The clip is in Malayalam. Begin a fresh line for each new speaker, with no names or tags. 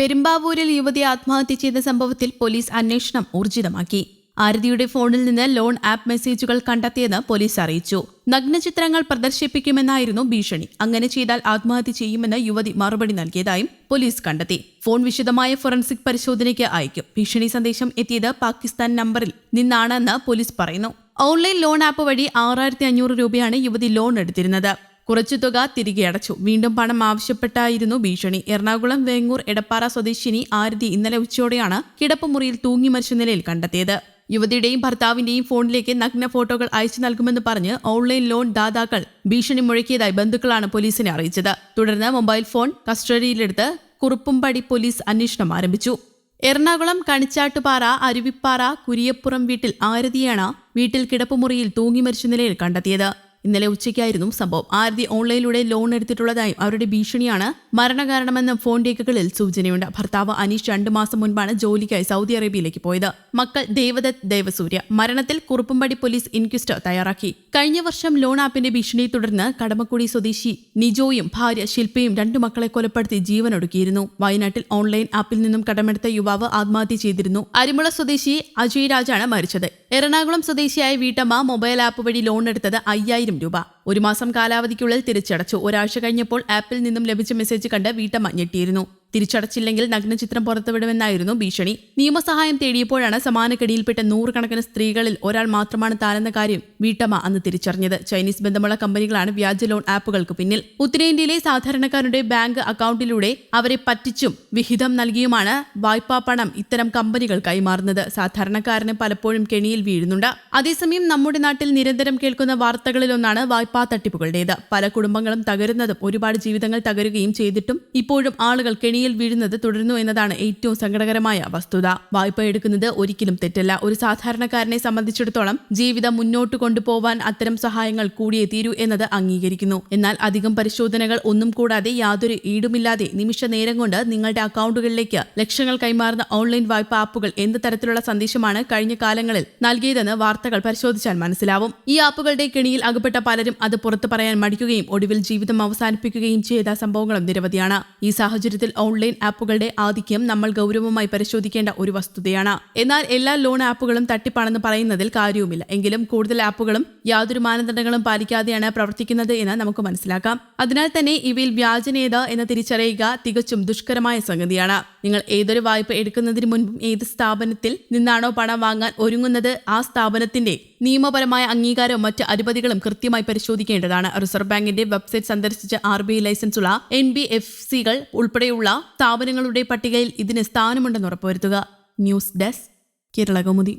പെരുമ്പാവൂരിൽ യുവതി ആത്മഹത്യ ചെയ്ത സംഭവത്തിൽ പോലീസ് അന്വേഷണം ഊർജിതമാക്കി. ആരതിയുടെ ഫോണിൽ നിന്ന് ലോൺ ആപ്പ് മെസ്സേജുകൾ കണ്ടെത്തിയെന്ന് പോലീസ് അറിയിച്ചു. നഗ്നചിത്രങ്ങൾ പ്രദർശിപ്പിക്കുമെന്നായിരുന്നു ഭീഷണി. അങ്ങനെ ചെയ്താൽ ആത്മഹത്യ ചെയ്യുമെന്ന് യുവതി മറുപടി നൽകിയതായും പോലീസ് കണ്ടെത്തി. ഫോൺ വിശദമായ ഫോറൻസിക് പരിശോധനയ്ക്ക് അയക്കും. ഭീഷണി സന്ദേശം എത്തിയത് പാകിസ്ഥാൻ നമ്പറിൽ നിന്നാണെന്ന് പോലീസ് പറയുന്നു. ഓൺലൈൻ ലോൺ ആപ്പ് വഴി ആറായിരത്തി അഞ്ഞൂറ് രൂപയാണ് യുവതി ലോൺ എടുത്തിരുന്നത്. കുറച്ചു തുക തിരികെ അടച്ചു. വീണ്ടും പണം ആവശ്യപ്പെട്ടായിരുന്നു ഭീഷണി. എറണാകുളം വേങ്ങൂർ എടപ്പാറ സ്വദേശിനി ആരതി ഇന്നലെ ഉച്ചയോടെയാണ് കിടപ്പുമുറിയിൽ തൂങ്ങി മരിച്ച നിലയിൽ കണ്ടെത്തിയത്. യുവതിയുടെയും ഭർത്താവിന്റെയും ഫോണിലേക്ക് നഗ്ന ഫോട്ടോകൾ അയച്ചു നൽകുമെന്ന് പറഞ്ഞ് ഓൺലൈൻ ലോൺ ദാതാക്കൾ ഭീഷണി മുഴക്കിയതായി ബന്ധുക്കളാണ് പോലീസിനെ അറിയിച്ചത്. തുടർന്ന് മൊബൈൽ ഫോൺ കസ്റ്റഡിയിലെടുത്ത് കുറുപ്പുംപടി പോലീസ് അന്വേഷണം ആരംഭിച്ചു. എറണാകുളം കണിച്ചാട്ടുപാറ അരുവിപ്പാറ കുരിയപ്പുറം വീട്ടിൽ ആരതിയാണ് വീട്ടിൽ കിടപ്പുമുറിയിൽ തൂങ്ങി മരിച്ച നിലയിൽ കണ്ടെത്തിയത്. ഇന്നലെ ഉച്ചയ്ക്കായിരുന്നു സംഭവം. ആരതി ഓൺലൈനിലൂടെ ലോൺ എടുത്തിട്ടുള്ളതായും അവരുടെ ഭീഷണിയാണ് മരണകാരണമെന്ന് ഫോൺ രേഖകളിൽ സൂചനയുണ്ട്. ഭർത്താവ് അനീഷ് രണ്ടു മാസം മുൻപാണ് ജോലിക്കായി സൗദി അറേബ്യയിലേക്ക് പോയത്. മക്കൾ ദേവദത്ത് ദേവസൂര്യ മരണത്തിൽ കുറുപ്പുംപടി പോലീസ് ഇൻക്വസ്റ്റ് തയ്യാറാക്കി. കഴിഞ്ഞ വർഷം ലോൺ ആപ്പിന്റെ ഭീഷണിയെ തുടർന്ന് കടമക്കുടി സ്വദേശി നിജോയും ഭാര്യ ശില്പയും രണ്ടു മക്കളെ കൊലപ്പെടുത്തി ജീവനൊടുക്കിയിരുന്നു. വയനാട്ടിൽ ഓൺലൈൻ ആപ്പിൽ നിന്നും കടമെടുത്ത യുവാവ് ആത്മഹത്യ ചെയ്തിരുന്നു. അരിമുള സ്വദേശി അജയ് രാജാണ് മരിച്ചത്. എറണാകുളം സ്വദേശിയായ വീട്ടമ്മ മൊബൈൽ ആപ്പ് വഴി ലോൺ എടുത്തത് അയ്യായിരം രൂപ. ഒരു മാസം കാലാവധിക്കുള്ളിൽ തിരിച്ചടച്ചു. ഒരാഴ്ച കഴിഞ്ഞപ്പോൾ ആപ്പിൽ നിന്നും ലഭിച്ച മെസ്സേജ് കണ്ട് വീട്ടമ്മ ഞെട്ടിയിരുന്നു. തിരിച്ചടച്ചില്ലെങ്കിൽ നഗ്നചിത്രം പുറത്തുവിടുമെന്നായിരുന്നു ഭീഷണി. നിയമസഹായം തേടിയപ്പോഴാണ് സമാനക്കെടിയിൽപ്പെട്ട നൂറുകണക്കിന് സ്ത്രീകളിൽ ഒരാൾ മാത്രമാണ് താനെന്ന കാര്യം വീട്ടമ്മ അന്ന് തിരിച്ചറിഞ്ഞത്. ചൈനീസ് ബന്ധമുള്ള കമ്പനികളാണ് വ്യാജ ലോൺ ആപ്പുകൾക്ക് പിന്നിൽ. ഉത്തരേന്ത്യയിലെ സാധാരണക്കാരുടെ ബാങ്ക് അക്കൗണ്ടിലൂടെ അവരെ പറ്റിച്ചും വിഹിതം നൽകിയുമാണ് വായ്പാ പണം ഇത്തരം കമ്പനികൾ കൈമാറുന്നത്. സാധാരണക്കാരന് പലപ്പോഴും കെണിയിൽ വീഴുന്നുണ്ട്. അതേസമയം നമ്മുടെ നാട്ടിൽ നിരന്തരം കേൾക്കുന്ന വാർത്തകളിലൊന്നാണ് വായ്പാ തട്ടിപ്പുകളുടേത്. പല കുടുംബങ്ങളും തകരുന്നതും ഒരുപാട് ജീവിതങ്ങൾ തകരുകയും ചെയ്തിട്ടും ഇപ്പോഴും ആളുകൾ കെണിയിൽ വീഴുന്നത് തുടരുന്നു എന്നതാണ് ഏറ്റവും സങ്കടകരമായ വസ്തുത. വായ്പ എടുക്കുന്നത് ഒരിക്കലും തെറ്റല്ല. ഒരു സാധാരണക്കാരനെ സംബന്ധിച്ചിടത്തോളം ജീവിതം മുന്നോട്ട് കൊണ്ടുപോവാൻ അത്തരം സഹായങ്ങൾ കൂടിയേ തീരൂ എന്നത് അംഗീകരിക്കുന്നു. എന്നാൽ അധികം പരിശോധനകൾ ഒന്നും കൂടാതെ യാതൊരു ഈടുമില്ലാതെ നിമിഷ നേരം കൊണ്ട് നിങ്ങളുടെ അക്കൗണ്ടുകളിലേക്ക് ലക്ഷങ്ങൾ കൈമാറുന്ന ഓൺലൈൻ വായ്പ ആപ്പുകൾ എന്ത് തരത്തിലുള്ള സന്ദേശമാണ് കഴിഞ്ഞ കാലങ്ങളിൽ നൽകിയതെന്ന് വാർത്തകൾ പരിശോധിച്ചാൽ മനസ്സിലാവും. ഈ ആപ്പുകളുടെ കെണിയിൽ അകപ്പെട്ട പലരും അത് പുറത്തു പറയാൻ മടിക്കുകയും ഒടുവിൽ ജീവിതം അവസാനിപ്പിക്കുകയും ചെയ്ത സംഭവങ്ങളും നിരവധിയാണ്. ഈ സാഹചര്യത്തിൽ ഓൺലൈൻ ആപ്പുകളുടെ ആധിക്യം നമ്മൾ ഗൗരവമായി പരിശോധിക്കേണ്ട ഒരു വസ്തുതയാണ്. എന്നാൽ എല്ലാ ലോൺ ആപ്പുകളും തട്ടിപ്പാണെന്ന് പറയുന്നതിൽ കാര്യവുമില്ല. എങ്കിലും കൂടുതൽ ആപ്പുകളും യാതൊരു മാനദണ്ഡങ്ങളും പാലിക്കാതെയാണ് പ്രവർത്തിക്കുന്നത് എന്ന് നമുക്ക് മനസ്സിലാക്കാം. അതിനാൽ തന്നെ ഇവയിൽ വ്യാജനേത എന്ന് തിരിച്ചറിയുക തികച്ചും ദുഷ്കരമായ സംഗതിയാണ്. നിങ്ങൾ ഏതൊരു വായ്പ എടുക്കുന്നതിന് മുൻപും ഏത് സ്ഥാപനത്തിൽ നിന്നാണോ പണം വാങ്ങാൻ ഒരുങ്ങുന്നത് ആ സ്ഥാപനത്തിന്റെ നിയമപരമായ അംഗീകാരവും മറ്റ് അനുമതികളും കൃത്യമായി പരിശോധിക്കേണ്ടതാണ്. റിസർവ് ബാങ്കിന്റെ വെബ്സൈറ്റ് സന്ദർശിച്ച ആർ ബി ഐ ലൈസൻസുള്ള എൻ ബി എഫ് സികൾ ഉൾപ്പെടെയുള്ള സ്ഥാപനങ്ങളുടെ പട്ടികയിൽ ഇതിന് സ്ഥാനമുണ്ടെന്ന് ഉറപ്പുവരുത്തുക. News desk Kerala Kaumudi